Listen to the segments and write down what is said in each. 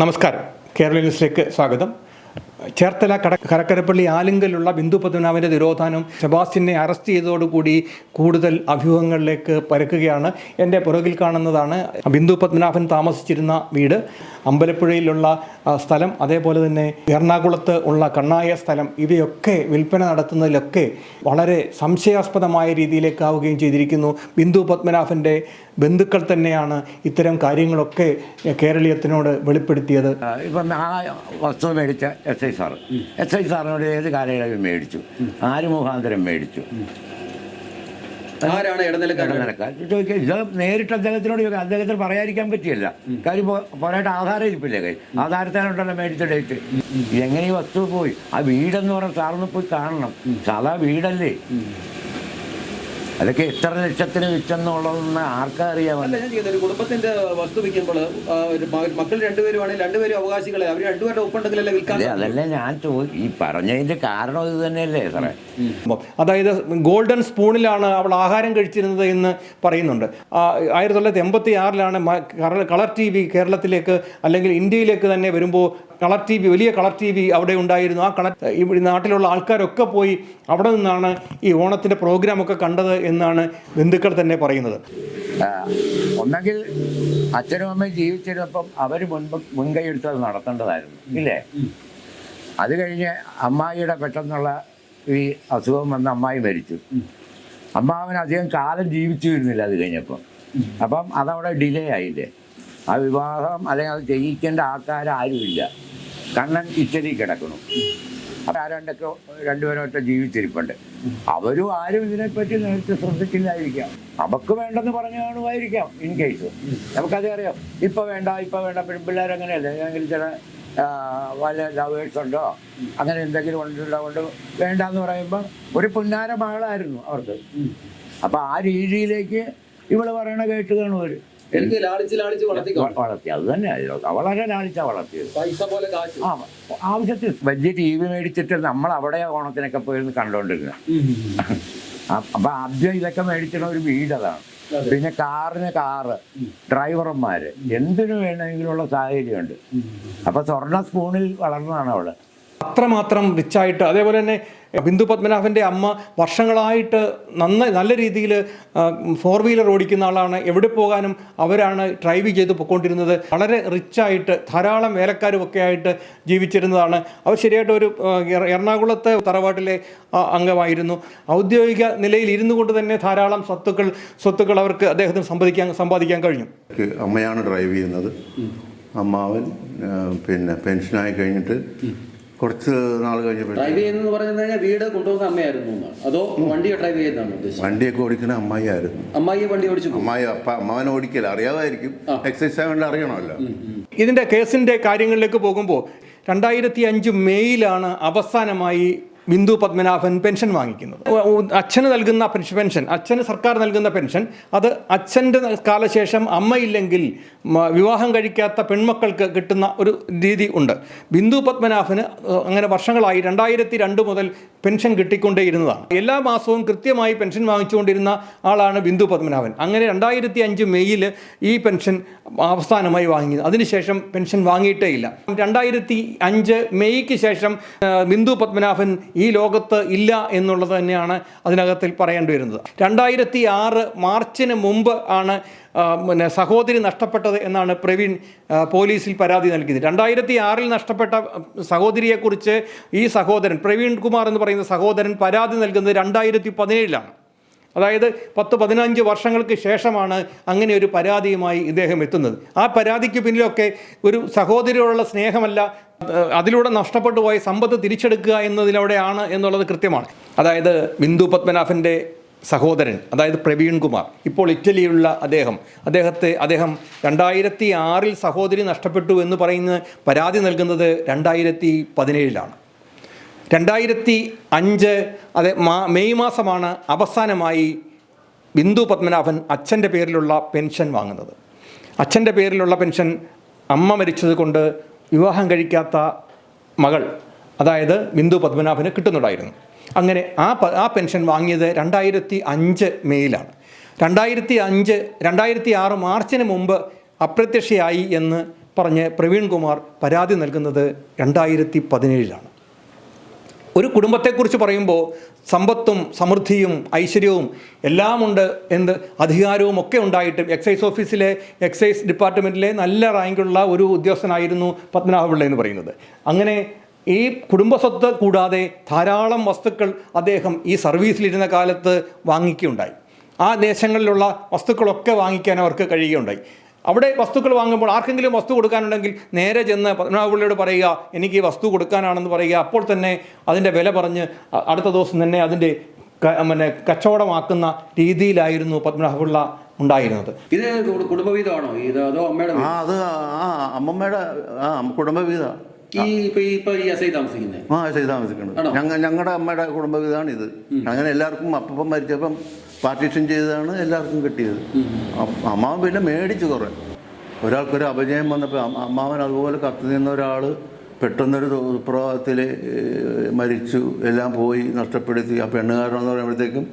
നമസ്കാരം. കേരള ന്യൂസിലേക്ക് സ്വാഗതം. ചേർത്തല കട കരക്കരപ്പള്ളി ആലിങ്കലുള്ള ബിന്ദു പത്മനാഭന്റെ തിരോധാനം സെബാസ്റ്റ്യനെ അറസ്റ്റ് ചെയ്തതോടുകൂടി കൂടുതൽ അഭ്യൂഹങ്ങളിലേക്ക് പരക്കുകയാണ്. എന്റെ പുറകിൽ കാണുന്നതാണ് ബിന്ദു പത്മനാഭൻ താമസിച്ചിരുന്ന വീട്. അമ്പലപ്പുഴയിലുള്ള സ്ഥലം അതേപോലെ തന്നെ എറണാകുളത്ത് ഉള്ള കണ്ണായ സ്ഥലം ഇവയൊക്കെ വിൽപ്പന നടത്തുന്നതിലൊക്കെ വളരെ സംശയാസ്പദമായ രീതിയിലേക്കാവുകയും ചെയ്തിരിക്കുന്നു. ബിന്ദു പത്മനാഭന്റെ ബന്ധുക്കൾ തന്നെയാണ് ഇത്തരം കാര്യങ്ങളൊക്കെ കേരളീയത്തിനോട് വെളിപ്പെടുത്തിയത്. ഇപ്പം ആ വസ്തു മേടിച്ച S I sir. S I സാറിനോട് ഏത് കാലയളവിൽ മേടിച്ചു? ആര് മുഖാന്തരം മേടിച്ചു? ആരാണ് ഇടനിലക്കാരൻ? ചോദിക്കുക ഇത് നേരിട്ട് അദ്ദേഹത്തിനോട് ചോദിക്കാം അദ്ദേഹത്തിന് പറയാതിരിക്കാൻ പറ്റിയല്ല. കാര്യം പോരായിട്ട് ആധാരം ഇരിപ്പില്ലേ കൈ ആധാരത്തിനുണ്ടല്ലോ മേടിച്ച ഡേറ്റ്. എങ്ങനെ ഈ വസ്തു പോയി? ആ വീടെന്ന് പറഞ്ഞാൽ സാറിന് പോയി കാണണം. സാധാ വീടല്ലേ? അതൊക്കെ എത്ര ലക്ഷത്തിന് വിറ്റെന്നുള്ളതെന്ന് ആർക്കാ അറിയാമല്ലോ അല്ല ഞാൻ ചെയ്യുന്നത് ഒരു കുടുംബത്തിന്റെ വസ്തു വിൽക്കുമ്പോൾ മക്കൾ രണ്ടുപേരുമാണെങ്കിൽ രണ്ടുപേരും അവകാശികളെ അവർ രണ്ടുപേരുടെ ഒപ്പുണ്ടെങ്കിലല്ലേ വിൽക്കാൻ അതെ അതല്ല ഞാൻ ചോദിച്ചു ഈ പറഞ്ഞതിന്റെ കാരണം ഇത് തന്നെയല്ലേ സാറേ? അതായത് ഗോൾഡൻ സ്പൂണിലാണ് അവൾ ആഹാരം കഴിച്ചിരുന്നത് എന്ന് പറയുന്നുണ്ട്. ആ, ആയിരത്തി തൊള്ളായിരത്തി എൺപത്തി ആറിലാണ് കളർ ടി വി കേരളത്തിലേക്ക് അല്ലെങ്കിൽ ഇന്ത്യയിലേക്ക് തന്നെ വരുമ്പോൾ കളർ ടി വി വലിയ കളർ ടി വി അവിടെ ഉണ്ടായിരുന്നു. ആ കളർ ഇവിടെ നാട്ടിലുള്ള ആൾക്കാരൊക്കെ പോയി അവിടെ നിന്നാണ് ഈ ഓണത്തിന്റെ പ്രോഗ്രാമൊക്കെ കണ്ടത് എന്നാണ് ബന്ധുക്കൾ തന്നെ പറയുന്നത്. ഒന്നെങ്കിൽ അച്ഛനും അമ്മയും ജീവിച്ചിരുന്നപ്പം അവർ മുൻപ് മുൻകൈ അത് നടത്തേണ്ടതായിരുന്നു ഇല്ലേ? അത് കഴിഞ്ഞ് അമ്മായിയുടെ പെട്ടെന്നുള്ള ഈ അസുഖം വന്ന് അമ്മായി മരിച്ചു. അമ്മാവൻ അധികം കാലം ജീവിച്ചു വരുന്നില്ല അത് കഴിഞ്ഞപ്പം. അപ്പം അതവിടെ ഡിലേ ആയില്ലേ? ആ വിവാഹം അല്ലെങ്കിൽ അത് ചെയ്യിക്കേണ്ട ആൾക്കാരാരുമില്ല. കണ്ണൻ ഇറ്റലി അപ്പം ആരാണ്ടൊക്കെ രണ്ടുപേരൊക്കെ ജീവിച്ചിരിപ്പുണ്ട്. അവരും ആരും ഇതിനെപ്പറ്റി നേരത്തെ ശ്രദ്ധിച്ചില്ലായിരിക്കാം. അവക്ക് വേണ്ടെന്ന് പറഞ്ഞു കാണുമായിരിക്കാം ഇൻ കേസ് നമുക്കത് അറിയാം ഇപ്പൊ വേണ്ട ഇപ്പൊ വേണ്ട പിള്ളേർ അങ്ങനെയല്ലേ ഏതെങ്കിലും ചില വല വല്ല ലവേഴ്സ് ഉണ്ടോ? അങ്ങനെ എന്തെങ്കിലും ഉണ്ടുകൊണ്ട് വേണ്ടെന്ന് പറയുമ്പോൾ ഒരു പുന്നാര മകളായിരുന്നു അവർക്ക്. അപ്പൊ ആ രീതിയിലേക്ക് ഇവൾ പറയണ കേട്ട് കാണുവര് എനിക്ക് ലാളിച്ച് ലാളിച്ച് വളർത്തിക്കോ വളർത്തി. അത് തന്നെ. വളരെ ലാളിച്ച വളർത്തിയത്. പൈസ പോലെ കാശ്. ആ ആവശ്യത്തിൽ വലിയ ടി വി മേടിച്ചിട്ട് നമ്മൾ അവിടെ ഓണത്തിനൊക്കെ പോയിരുന്നു കണ്ടോണ്ടിരുന്നത് അപ്പൊ ആദ്യം ഇതൊക്കെ മേടിച്ചിട്ട് ഒരു വീട് അതാണ് പിന്നെ കാറിന് കാറ് ഡ്രൈവർമാര്. എന്തിനു വേണമെങ്കിലുള്ള സാഹചര്യമുണ്ട്. അപ്പൊ സ്വർണ സ്പൂണിൽ വളർന്നതാണ് അവൾ. അത്രമാത്രം റിച്ചായിട്ട് അതേപോലെ തന്നെ ബിന്ദു പത്മനാഭന്റെ അമ്മ വർഷങ്ങളായിട്ട് നന്ന നല്ല രീതിയിൽ ഫോർ വീലർ ഓടിക്കുന്ന ആളാണ്. എവിടെ പോകാനും അവരാണ് ഡ്രൈവ് ചെയ്ത് പൊയ്ക്കൊണ്ടിരുന്നത് വളരെ റിച്ചായിട്ട് ധാരാളം വേലക്കാരും ഒക്കെ ആയിട്ട് ജീവിച്ചിരുന്നതാണ്. അവർ ശരിയായിട്ട് ഒരു എറണാകുളത്തെ തറവാട്ടിലെ അംഗമായിരുന്നു. ഔദ്യോഗിക നിലയിൽ ഇരുന്നു കൊണ്ട് തന്നെ ധാരാളം സ്വത്തുക്കൾ സ്വത്തുക്കൾ അവർക്ക് അദ്ദേഹത്തിന് സമ്പാദിക്കാൻ സമ്പാദിക്കാൻ കഴിഞ്ഞു. അമ്മയാണ് ഡ്രൈവ് ചെയ്യുന്നത്. അമ്മാവൻ പിന്നെ പെൻഷനായി കഴിഞ്ഞിട്ട് കുറച്ച് നാൾ കഴിഞ്ഞപ്പോൾ ഡ്രൈവ് ചെയ്യുന്നത് പറഞ്ഞു കഴിഞ്ഞാൽ വീട് കൊണ്ടുപോകുന്ന അമ്മയായിരുന്നു എന്നാണ് അതോ വണ്ടി ഡ്രൈവ് ചെയ്യുന്നതാണ് ഉദ്ദേശിച്ചത്? വണ്ടിയൊക്കെ ഓടിക്കുന്ന അമ്മായി ആയിരുന്നു അമ്മായി വണ്ടി ഓടിച്ചു പോകും അമ്മായി അപ്പ അമ്മാവൻ ഓടിക്കില്ല അറിയാതായിരിക്കും. എക്സൈസ് ആയതുകൊണ്ട് അറിയണമല്ലോ. ഇതിന്റെ കേസിന്റെ കാര്യങ്ങളിലേക്ക് പോകുമ്പോൾ രണ്ടായിരത്തി അഞ്ച് മെയ്യിലാണ് അവസാനമായി ബിന്ദു പത്മനാഭൻ പെൻഷൻ വാങ്ങിക്കുന്നത്. അച്ഛന് നൽകുന്ന പെൻഷൻ അച്ഛന് സർക്കാർ നൽകുന്ന പെൻഷൻ. അത് അച്ഛന്റെ കാലശേഷം അമ്മയില്ലെങ്കിൽ വിവാഹം കഴിക്കാത്ത പെൺമക്കൾക്ക് കിട്ടുന്ന ഒരു രീതി ഉണ്ട്. ബിന്ദു പത്മനാഭന് അങ്ങനെ വർഷങ്ങളായി രണ്ടായിരത്തി രണ്ട് മുതൽ പെൻഷൻ കിട്ടിക്കൊണ്ടേയിരുന്നതാണ്. എല്ലാ മാസവും കൃത്യമായി പെൻഷൻ വാങ്ങിച്ചുകൊണ്ടിരുന്ന ആളാണ് ബിന്ദു പത്മനാഭൻ. അങ്ങനെ രണ്ടായിരത്തി അഞ്ച് മെയ്യിൽ ഈ പെൻഷൻ അവസാനമായി വാങ്ങിയത് അതിനുശേഷം പെൻഷൻ വാങ്ങിയിട്ടേ ഇല്ല രണ്ടായിരത്തി അഞ്ച് മെയ്ക്ക് ശേഷം ബിന്ദു പത്മനാഭൻ ഈ ലോകത്ത് ഇല്ല എന്നുള്ളത് തന്നെയാണ് അതിനകത്തിൽ പറയേണ്ടി വരുന്നത്. രണ്ടായിരത്തി ആറ് മാർച്ചിന് മുമ്പ് ആണ് പിന്നെ സഹോദരി നഷ്ടപ്പെട്ടത് എന്നാണ് പ്രവീൺ പോലീസിൽ പരാതി നൽകിയത്. രണ്ടായിരത്തി ആറിൽ നഷ്ടപ്പെട്ട സഹോദരിയെക്കുറിച്ച് ഈ സഹോദരൻ പ്രവീൺ കുമാർ എന്ന് പറയുന്ന സഹോദരൻ പരാതി നൽകുന്നത് രണ്ടായിരത്തി പതിനേഴിലാണ് അതായത് പത്ത് പതിനഞ്ച് വർഷങ്ങൾക്ക് ശേഷമാണ് അങ്ങനെ ഒരു പരാതിയുമായി ഇദ്ദേഹം എത്തുന്നത്. ആ പരാതിക്ക് പിന്നിലൊക്കെ ഒരു സഹോദരിയോടുള്ള സ്നേഹമല്ല അതിലൂടെ നഷ്ടപ്പെട്ടു പോയ സമ്പത്ത് തിരിച്ചെടുക്കുക എന്നതിലൂടെയാണ് എന്നുള്ളത് കൃത്യമാണ്. അതായത് ബിന്ദു പത്മനാഭന്റെ സഹോദരൻ അതായത് പ്രവീൺ കുമാർ ഇപ്പോൾ ഇറ്റലിയിലുള്ള അദ്ദേഹം. അദ്ദേഹത്തെ അദ്ദേഹം രണ്ടായിരത്തി ആറിൽ സഹോദരി നഷ്ടപ്പെട്ടു എന്ന് പറയുന്ന പരാതി നൽകുന്നത് രണ്ടായിരത്തി പതിനേഴിലാണ്. രണ്ടായിരത്തി അഞ്ച് അത് മെയ് മാസമാണ് അവസാനമായി ബിന്ദു പത്മനാഭൻ അച്ഛന്റെ പേരിലുള്ള പെൻഷൻ വാങ്ങുന്നത്. അച്ഛന്റെ പേരിലുള്ള പെൻഷൻ അമ്മ മരിച്ചത് കൊണ്ട് വിവാഹം കഴിക്കാത്ത മകൾ അതായത് ബിന്ദു പത്മനാഭന് കിട്ടുന്നുണ്ടായിരുന്നു. അങ്ങനെ ആ ആ പെൻഷൻ വാങ്ങിയത് രണ്ടായിരത്തി അഞ്ച് മെയ്യിലാണ്. രണ്ടായിരത്തി അഞ്ച് രണ്ടായിരത്തി ആറ് മാർച്ചിന് മുമ്പ് അപ്രത്യക്ഷയായി എന്ന് പറഞ്ഞ് പ്രവീൺ കുമാർ പരാതി നൽകുന്നത് രണ്ടായിരത്തി പതിനേഴിലാണ്. ഒരു കുടുംബത്തെക്കുറിച്ച് പറയുമ്പോൾ സമ്പത്തും സമൃദ്ധിയും ഐശ്വര്യവും എല്ലാമുണ്ട് എന്ത് അധികാരവും ഒക്കെ ഉണ്ടായിട്ടും എക്സൈസ് ഓഫീസിലെ എക്സൈസ് ഡിപ്പാർട്ട്മെന്റിലെ നല്ല റാങ്കുള്ള ഒരു ഉദ്യോഗസ്ഥനായിരുന്നു പത്മനാഭപിള്ള എന്ന് പറയുന്നത്. അങ്ങനെ ഈ കുടുംബസ്വത്ത് കൂടാതെ ധാരാളം വസ്തുക്കൾ അദ്ദേഹം ഈ സർവീസിലിരുന്ന കാലത്ത് വാങ്ങിക്കുകയുണ്ടായി. ആ ദേശങ്ങളിലുള്ള വസ്തുക്കളൊക്കെ വാങ്ങിക്കാൻ അവർക്ക് കഴിയുകയുണ്ടായി. അവിടെ വസ്തുക്കൾ വാങ്ങുമ്പോൾ ആർക്കെങ്കിലും വസ്തു കൊടുക്കാനുണ്ടെങ്കിൽ നേരെ ചെന്ന് പത്മനാഭപുള്ളിയോട് പറയുക എനിക്ക് ഈ വസ്തു കൊടുക്കാനാണെന്ന് പറയുക. അപ്പോൾ തന്നെ അതിന്റെ വില പറഞ്ഞ് അടുത്ത ദിവസം തന്നെ അതിന്റെ പിന്നെ കച്ചവടമാക്കുന്ന രീതിയിലായിരുന്നു പത്മനാഭപിള്ള ഉണ്ടായിരുന്നത്. ഇത് കുടുംബവീതമാണോ ഇത് അതോ അമ്മയുടെ ആ അത് ആ അമ്മമ്മയുടെ ആ കുടുംബവീത ഈ ഇപ്പൊ ഈ- താമസിക്കുന്നത് ആ അസൈ താമസിക്കുന്നത് ആണോ? ഞങ്ങൾ ഞങ്ങളുടെ അമ്മയുടെ കുടുംബവീതാണ് ഇത് അങ്ങനെ എല്ലാവർക്കും അപ്പം മരിച്ചപ്പം പാർട്ടീഷൻ ചെയ്തതാണ് എല്ലാവർക്കും കിട്ടിയത്. അമ്മാവൻ പിന്നെ മേടിച്ചു കുറേ. ഒരാൾക്കൊരു അപജയം വന്നപ്പോൾ അമ്മാവൻ അതുപോലെ കത്തി നിന്ന ഒരാൾ പെട്ടെന്നൊരു സുപ്രഭാതത്തിൽ മരിച്ചു. എല്ലാം പോയി നഷ്ടപ്പെടുത്തി. ആ പെണ്ണുകാരനെന്ന് പറയുമ്പോഴത്തേക്കും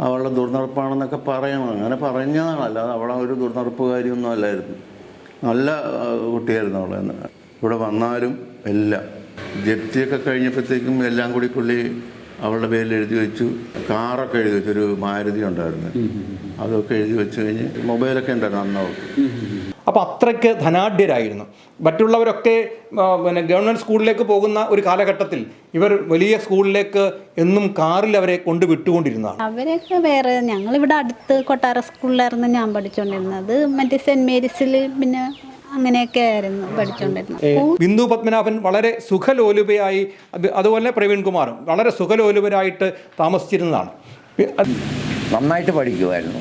അവളുടെ ദുർനടപ്പാണെന്നൊക്കെ പറയണം. അങ്ങനെ പറഞ്ഞതാണ് അല്ലാതെ അവളെ ഒരു ദുർനടപ്പുകാരിയൊന്നും അല്ലായിരുന്നു. നല്ല കുട്ടിയായിരുന്നു അവളെ. ഇവിടെ വന്നാലും എല്ലാം. ജപ്തിയൊക്കെ കഴിഞ്ഞപ്പോഴത്തേക്കും എല്ലാം കൂടി പുള്ളി അവളുടെ പേരിൽ എഴുതി വെച്ചു. കാറൊക്കെ എഴുതി വെച്ചു. ഒരു മാരുതി ഉണ്ടായിരുന്നു. അതൊക്കെ എഴുതി വെച്ച് കഴിഞ്ഞ് മൊബൈലൊക്കെ ഉണ്ടായിരുന്നു അന്ന് അവർക്ക് അപ്പോൾ അത്രയ്ക്ക് ധനാഢ്യരായിരുന്നു. മറ്റുള്ളവരൊക്കെ പിന്നെ ഗവൺമെന്റ് സ്കൂളിലേക്ക് പോകുന്ന ഒരു കാലഘട്ടത്തിൽ ഇവർ വലിയ സ്കൂളിലേക്ക് എന്നും കാറിൽ അവരെ കൊണ്ട് വിട്ടുകൊണ്ടിരുന്നതാണ്. അവരൊക്കെ വേറെ ഞങ്ങളിവിടെ അടുത്ത് കൊട്ടാര സ്കൂളിലായിരുന്നു ഞാൻ പഠിച്ചുകൊണ്ടിരുന്നത്. മറ്റേ സെന്റ് മേരീസിൽ പിന്നെ അങ്ങനെയൊക്കെ ആയിരുന്നു പഠിച്ചുകൊണ്ടിരുന്നത് ബിന്ദു പത്മനാഭൻ വളരെ സുഖലോലുപയായി അതുപോലെ പ്രവീൺ കുമാറും. വളരെ സുഖലോലുപരായിട്ട് താമസിച്ചിരുന്നതാണ്. നന്നായിട്ട് പഠിക്കുമായിരുന്നു.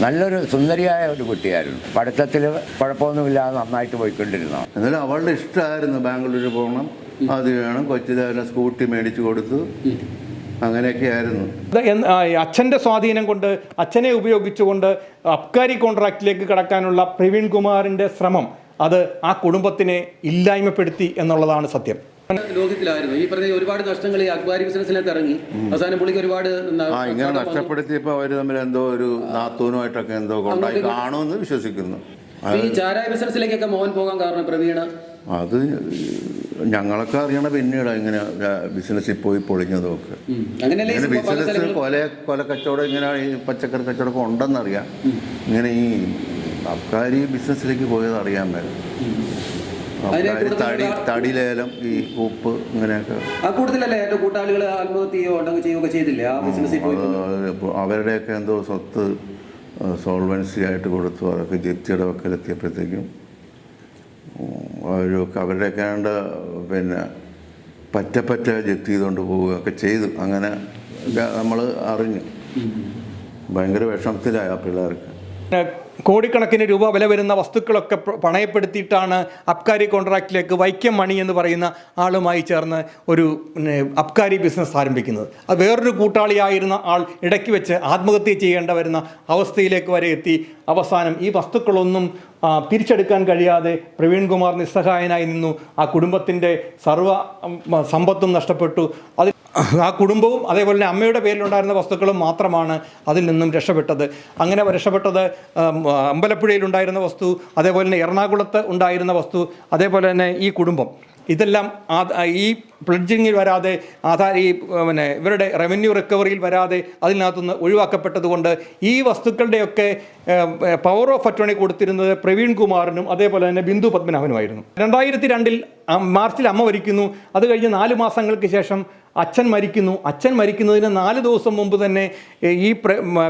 നല്ലൊരു സുന്ദരിയായ ഒരു കുട്ടിയായിരുന്നു. പഠിത്തത്തിൽ കുഴപ്പമൊന്നുമില്ലാതെ നന്നായിട്ട് പോയിക്കൊണ്ടിരുന്നു എന്നാലും അവളുടെ ഇഷ്ടമായിരുന്നു ബാംഗ്ലൂർ പോകണം. അത് വേണം. കൊച്ചിതാവിനെ സ്കൂട്ടി മേടിച്ചു കൊടുത്തു. അങ്ങനെയൊക്കെ ആയിരുന്നു ഇത് എന്ന് ആ, ഈ അച്ഛന്റെ സ്വാധീനം കൊണ്ട് അച്ഛനെ ഉപയോഗിച്ചുകൊണ്ട് അബ്കാരി കോൺട്രാക്റ്റിലേക്ക് കടക്കാനുള്ള പ്രവീൺ കുമാറിന്റെ ശ്രമം അത് ആ കുടുംബത്തിനെ ഇല്ലായ്മപ്പെടുത്തി എന്നുള്ളതാണ് സത്യം. ലോകത്തിലായിരുന്നു. ഈ പറഞ്ഞ ഒരുപാട് നഷ്ടങ്ങൾ ഈ അക്ബാരി ബിസിനസ്സിനകത്ത് ഇറങ്ങി. അവസാനം പുള്ളിക്ക് ഒരുപാട് ആ ഇങ്ങനെ നഷ്ടപ്പെടുത്തിയപ്പോ അവർ തമ്മിൽ എന്തോ ഒരു നാത്തൂനുമായിട്ടൊക്കെ എന്തോ കൊണ്ടായി കാണുമെന്ന് വിശ്വസിക്കുന്നു. ഈ ചാരായ ബിസിനസ്സിലേക്കൊക്കെ മോഹൻ പോകാൻ കാരണം പ്രവീണ അത് ഞങ്ങളൊക്കെ അറിയണ പിന്നീട് ഇങ്ങനെ ബിസിനസ്സിൽ പോയി പൊളിഞ്ഞതൊക്കെ. ഇങ്ങനെ ബിസിനസ് കൊല കൊല കച്ചവടം ഇങ്ങനെ ഈ പച്ചക്കറി കച്ചവടമൊക്കെ ഉണ്ടെന്നറിയാം. ഇങ്ങനെ ഈ അബ്കാരി ബിസിനസ്സിലേക്ക് പോയത് അറിയാൻ മേല. തടി തടി ലേലം ഈ ഉപ്പ് ഇങ്ങനെയൊക്കെ. കൂട്ടത്തിലല്ലേ കൂട്ടാളികൾ ചെയ്യുകയൊക്കെ ചെയ്തില്ലേ? അവരുടെയൊക്കെ എന്തോ സ്വത്ത് സോൾവൻസി ആയിട്ട് കൊടുത്തു അതൊക്കെ ജപ്തിയുടെ വക്കലെത്തിയപ്പോഴത്തേക്കും അവരൊക്കെ അവരുടെയൊക്കെ ആണ്ട് പിന്നെ പറ്റ പറ്റ ജപ്തി ചെയ്തുകൊണ്ട് പോവുകയൊക്കെ ചെയ്തു. അങ്ങനെ നമ്മൾ അറിഞ്ഞു. ഭയങ്കര വിഷമത്തിലായി ആ പിള്ളേർക്ക്. കോടിക്കണക്കിന് രൂപ വില വരുന്ന വസ്തുക്കളൊക്കെ പണയപ്പെടുത്തിയിട്ടാണ് അബ്കാരി കോൺട്രാക്റ്റിലേക്ക് വൈക്കം മണി എന്ന് പറയുന്ന ആളുമായി ചേർന്ന് ഒരു അബ്കാരി ബിസിനസ് ആരംഭിക്കുന്നത്. അത് വേറൊരു കൂട്ടാളിയായിരുന്ന ആൾ ഇടയ്ക്ക് വെച്ച് ആത്മഹത്യ ചെയ്യേണ്ട വരുന്ന അവസ്ഥയിലേക്ക് വരെ എത്തി. അവസാനം ഈ വസ്തുക്കളൊന്നും തിരിച്ചെടുക്കാൻ കഴിയാതെ പ്രവീൺ കുമാർ നിസ്സഹായനായി നിന്നു. ആ കുടുംബത്തിന്റെ സർവ സമ്പത്തും നഷ്ടപ്പെട്ടു. അത് ആ കുടുംബവും അതേപോലെ തന്നെ അമ്മയുടെ പേരിലുണ്ടായിരുന്ന വസ്തുക്കളും മാത്രമാണ് അതിൽ നിന്നും രക്ഷപ്പെട്ടത്. അങ്ങനെ രക്ഷപ്പെട്ടത് അമ്പലപ്പുഴയിലുണ്ടായിരുന്ന വസ്തു അതേപോലെ തന്നെ എറണാകുളത്ത് ഉണ്ടായിരുന്ന വസ്തു അതേപോലെ തന്നെ ഈ കുടുംബം. ഇതെല്ലാം ഈ പ്ലഡ്ജിങ്ങിൽ വരാതെ ആധാർ ഈ പിന്നെ ഇവരുടെ റവന്യൂ റിക്കവറിയിൽ വരാതെ അതിനകത്തുനിന്ന് ഒഴിവാക്കപ്പെട്ടതുകൊണ്ട് ഈ വസ്തുക്കളുടെയൊക്കെ പവർ ഓഫ് അറ്റോണി കൊടുത്തിരുന്നത് പ്രവീൺ കുമാറിനും അതേപോലെ തന്നെ ബിന്ദു പത്മനാഭനുമായിരുന്നു. രണ്ടായിരത്തി രണ്ടിൽ മാർച്ചിൽ അമ്മ വരിക്കുന്നു അത് കഴിഞ്ഞ് നാല് മാസങ്ങൾക്ക് ശേഷം അച്ഛൻ മരിക്കുന്നു. അച്ഛൻ മരിക്കുന്നതിന് നാല് ദിവസം മുമ്പ് തന്നെ ഈ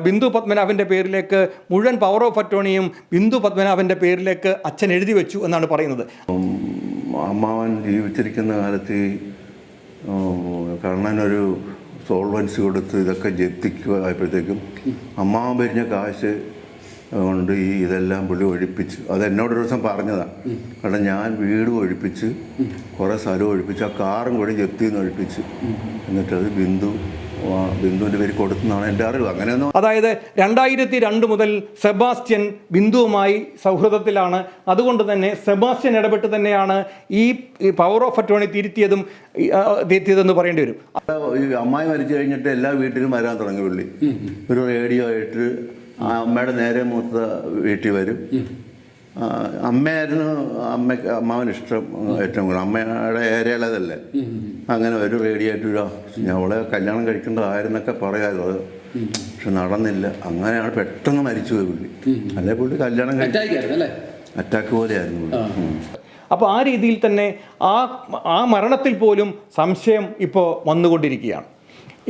ബിന്ദു പത്മനാഭന്റെ പേരിലേക്ക് മുഴുവൻ പവർ ഓഫ് അറ്റോണിയും ബിന്ദു പത്മനാഭന്റെ പേരിലേക്ക് അച്ഛൻ എഴുതി വെച്ചു എന്നാണ് പറയുന്നത്. അമ്മാവൻ ജീവിച്ചിരിക്കുന്ന കാലത്ത് കണ്ണനൊരു സോൾവൻസി കൊടുത്ത് ഇതൊക്കെ ജപ്തിക്കുക ആയപ്പോഴത്തേക്കും അമ്മാവൻ പെരിഞ്ഞ കാശ് കൊണ്ട് ഈ ഇതെല്ലാം പുള്ളി ഒഴിപ്പിച്ച് അത് എന്നോടൊരു ദിവസം പറഞ്ഞതാണ് കാരണം ഞാൻ വീട് ഒഴിപ്പിച്ച് കുറേ സ്ഥലം ഒഴിപ്പിച്ച് ആ കാറും കൂടി ജപ്തിയിൽ നിന്ന് ഒഴിപ്പിച്ച് എന്നിട്ടത് ബിന്ദു ബിന്ദുവിന്റെ പേര് കൊടുത്തെന്നാണ് എന്റെ അറിവ്. അങ്ങനെയൊന്നും അതായത് രണ്ടായിരത്തി രണ്ട് മുതൽ സെബാസ്റ്റ്യൻ ബിന്ദുവുമായി സൗഹൃദത്തിലാണ്. അതുകൊണ്ട് തന്നെ സെബാസ്റ്റ്യൻ ഇടപെട്ട് തന്നെയാണ് ഈ പവർ ഓഫ് അറ്റോണി തിരുത്തിയതും തിരുത്തിയതെന്ന് പറയേണ്ടി വരും. ഈ അമ്മായി മരിച്ചു കഴിഞ്ഞിട്ട് എല്ലാ വീട്ടിലും വരാൻ തുടങ്ങി പുള്ളി. ഒരു റേഡിയോ ആയിട്ട് ആ അമ്മയുടെ നേരെ മൂത്ത വീട്ടിൽ വരും. അമ്മയായിരുന്നു അമ്മയ്ക്ക് അമ്മാവന് ഇഷ്ടം ഏറ്റവും കൂടുതൽ. അമ്മയുടെ ഏരിയയിലതല്ലേ അങ്ങനെ ഒരു പേടിയായിട്ട് ഞാൻ അവളെ കല്യാണം കഴിക്കേണ്ടതായിരുന്നൊക്കെ പറയാമല്ലോ അത് പക്ഷെ നടന്നില്ല. അങ്ങനെയാണ് പെട്ടെന്ന് മരിച്ചു പോയി പുള്ളി. അല്ലെ പുള്ളി കല്യാണം കഴിച്ചു അറ്റാക്ക് ആയിരുന്നു അല്ലേ? അറ്റാക്ക് പോലെയായിരുന്നു അപ്പോൾ ആ. രീതിയിൽ തന്നെ ആ ആ മരണത്തിൽ പോലും സംശയം ഇപ്പോൾ വന്നുകൊണ്ടിരിക്കുകയാണ്.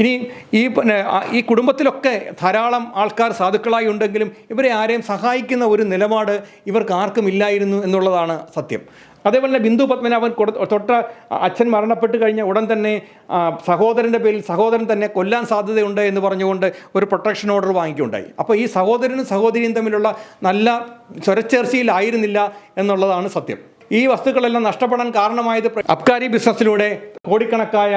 ഇനി ഈ പിന്നെ ഈ കുടുംബത്തിലൊക്കെ ധാരാളം ആൾക്കാർ സാധുക്കളായി ഉണ്ടെങ്കിലും ഇവരെ ആരെയും സഹായിക്കുന്ന ഒരു നിലപാട് ഇവർക്ക് ആർക്കും ഇല്ലായിരുന്നു എന്നുള്ളതാണ് സത്യം. അതേപോലെ തന്നെ ബിന്ദു പത്മനാഭൻ തൊട്ട അച്ഛൻ മരണപ്പെട്ട് കഴിഞ്ഞ ഉടൻ തന്നെ സഹോദരന്റെ പേരിൽ സഹോദരൻ തന്നെ കൊല്ലാൻ സാധ്യതയുണ്ട് എന്ന് പറഞ്ഞുകൊണ്ട് ഒരു പ്രൊട്ടക്ഷൻ ഓർഡർ വാങ്ങിക്കുകയുണ്ടായി. അപ്പോൾ ഈ സഹോദരനും സഹോദരിയും തമ്മിലുള്ള നല്ല സ്വരച്ചേർച്ചയിലായിരുന്നില്ല എന്നുള്ളതാണ് സത്യം. ഈ വസ്തുക്കളെല്ലാം നഷ്ടപ്പെടാൻ കാരണമായത് അബ്കാരി ബിസിനസ്സിലൂടെ കോടിക്കണക്കായ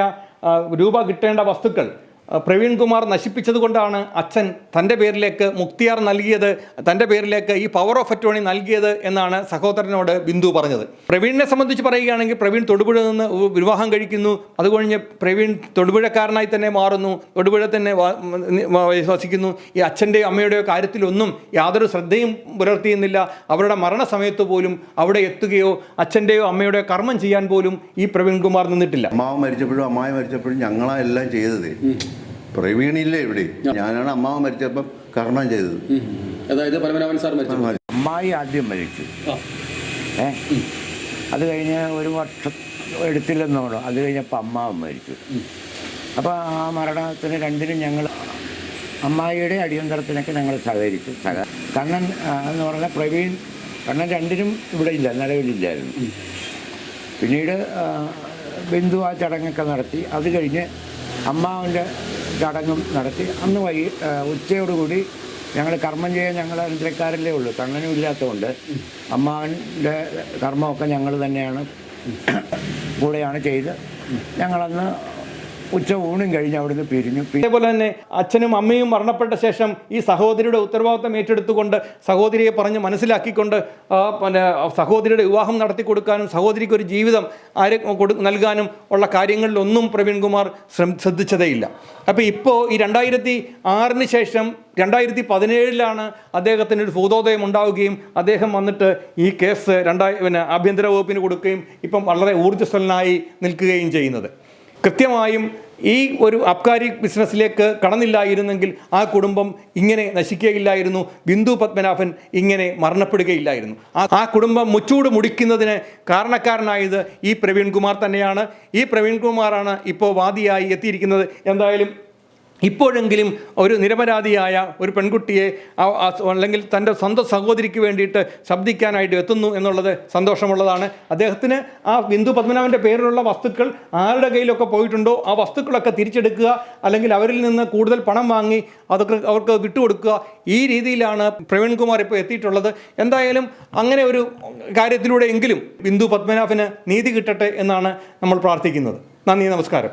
രൂപ കിട്ടേണ്ട വസ്തുക്കൾ ആ, പ്രവീൺ കുമാർ നശിപ്പിച്ചത് കൊണ്ടാണ് അച്ഛൻ തന്റെ പേരിലേക്ക് മുക്തിയാർ നൽകിയത് തന്റെ പേരിലേക്ക് ഈ പവർ ഓഫ് അറ്റോണി നൽകിയത് എന്നാണ് സഹോദരനോട് ബിന്ദു പറഞ്ഞത്. പ്രവീണിനെ സംബന്ധിച്ച് പറയുകയാണെങ്കിൽ പ്രവീൺ തൊടുപുഴ നിന്ന് വിവാഹം കഴിക്കുന്നു. അതുകഴിഞ്ഞ് പ്രവീൺ തൊടുപുഴക്കാരനായി തന്നെ മാറുന്നു. തൊടുപുഴ തന്നെ വിശ്വസിക്കുന്നു വസിക്കുന്നു. ഈ അച്ഛന്റെയോ അമ്മയുടെയോ കാര്യത്തിലൊന്നും യാതൊരു ശ്രദ്ധയും പുലർത്തിയുന്നില്ല. അവരുടെ മരണസമയത്ത് പോലും അവിടെ എത്തുകയോ അച്ഛന്റെയോ അമ്മയുടെയോ കർമ്മം ചെയ്യാൻ പോലും ഈ പ്രവീൺകുമാർ നിന്നിട്ടില്ല. അമ്മാവ് മരിച്ചപ്പോഴും അമ്മായി മരിച്ചപ്പോഴും ഞങ്ങളാ എല്ലാം പ്രവീണില്ലേ ഇവിടെ? ഞാനാണ് അമ്മാവൻ മരിച്ചപ്പം കർമ്മം ചെയ്തത്. അതായത് പരമനാഭൻ സാർ മരിച്ചു. അമ്മായി ആദ്യം മരിച്ചു. ഏ? അത് കഴിഞ്ഞ് ഒരു വർഷം എടുത്തില്ലെന്നോളൂ അത് കഴിഞ്ഞപ്പോൾ അമ്മാവൻ മരിച്ചു. അപ്പോൾ ആ മരണത്തിന് രണ്ടിനും ഞങ്ങൾ അമ്മായിയുടെ അടിയന്തരത്തിനൊക്കെ ഞങ്ങൾ സഹകരിച്ചു. സഹ കണ്ണൻ എന്ന് പറഞ്ഞാൽ പ്രവീൺ കണ്ണൻ രണ്ടിനും ഇവിടെ ഇല്ല നിലവിലില്ലായിരുന്നു. പിന്നീട് ബിന്ദു ആ ചടങ്ങൊക്കെ നടത്തി. അത് കഴിഞ്ഞ് അമ്മാവന്റെ ചടങ്ങും നടത്തി. അന്ന് ആ, ഉച്ചയോടുകൂടി ഞങ്ങൾ കർമ്മം ചെയ്യാൻ ഞങ്ങൾ അഞ്ചരക്കാരല്ലേ ഉള്ളൂ. കണ്ണനും ഇല്ലാത്തതുകൊണ്ട് അമ്മാവന്റെ കർമ്മമൊക്കെ ഞങ്ങൾ തന്നെയാണ് കൂടെയാണ് ചെയ്ത്. ഞങ്ങളന്ന് ഉച്ച ഊണും കഴിഞ്ഞ് അവിടുന്ന് പിരിഞ്ഞു. അതേപോലെ തന്നെ അച്ഛനും അമ്മയും മരണപ്പെട്ട ശേഷം ഈ സഹോദരിയുടെ ഉത്തരവാദിത്തം ഏറ്റെടുത്തുകൊണ്ട് സഹോദരിയെ പറഞ്ഞ് മനസ്സിലാക്കിക്കൊണ്ട് പിന്നെ സഹോദരിയുടെ വിവാഹം നടത്തി കൊടുക്കാനും സഹോദരിക്ക് ഒരു ജീവിതം ആര് നൽകാനും ഉള്ള കാര്യങ്ങളിലൊന്നും പ്രവീൺകുമാർ ശ്രമ ശ്രദ്ധിച്ചതേയില്ല. അപ്പോൾ ഇപ്പോൾ ഈ രണ്ടായിരത്തി ആറിന് ശേഷം രണ്ടായിരത്തി പതിനേഴിലാണ് അദ്ദേഹത്തിന് ഒരു ഭൂതോദയം ഉണ്ടാവുകയും അദ്ദേഹം വന്നിട്ട് ഈ കേസ് രണ്ടായി പിന്നെ ആഭ്യന്തര വകുപ്പിന് കൊടുക്കുകയും ഇപ്പം വളരെ ഊർജസ്വലനായി നിൽക്കുകയും ചെയ്യുന്നത്. കൃത്യമായും ഈ ഒരു അബ്കാരി ബിസിനസ്സിലേക്ക് കടന്നില്ലായിരുന്നെങ്കിൽ ആ കുടുംബം ഇങ്ങനെ നശിക്കുകയില്ലായിരുന്നു. ബിന്ദു പത്മനാഭൻ ഇങ്ങനെ മരണപ്പെടുകയില്ലായിരുന്നു. ആ കുടുംബം മുച്ചൂട് മുടിക്കുന്നതിന് കാരണക്കാരനായത് ഈ പ്രവീൺകുമാർ തന്നെയാണ്. ഈ പ്രവീൺകുമാറാണ് ഇപ്പോൾ വാദിയായി എത്തിയിരിക്കുന്നത്. എന്തായാലും ഇപ്പോഴെങ്കിലും ഒരു നിരപരാധിയായ ഒരു പെൺകുട്ടിയെ അല്ലെങ്കിൽ തന്റെ സ്വന്തം സഹോദരിക്ക് വേണ്ടിയിട്ട് ശബ്ദിക്കാനായിട്ട് എത്തുന്നു എന്നുള്ളത് സന്തോഷമുള്ളതാണ്. അദ്ദേഹത്തിന് ആ ബിന്ദു പത്മനാഭന്റെ പേരിലുള്ള വസ്തുക്കൾ ആരുടെ കയ്യിലൊക്കെ പോയിട്ടുണ്ടോ ആ വസ്തുക്കളൊക്കെ തിരിച്ചെടുക്കുക അല്ലെങ്കിൽ അവരിൽ നിന്ന് കൂടുതൽ പണം വാങ്ങി അതൊക്കെ അവർക്ക് വിട്ടുകൊടുക്കുക ഈ രീതിയിലാണ് പ്രവീൺ കുമാർ ഇപ്പോൾ എത്തിയിട്ടുള്ളത്. എന്തായാലും അങ്ങനെ ഒരു കാര്യത്തിലൂടെ എങ്കിലും ബിന്ദു പത്മനാഭന് നീതി കിട്ടട്ടെ എന്നാണ് നമ്മൾ പ്രാർത്ഥിക്കുന്നത്. നന്ദി നമസ്കാരം.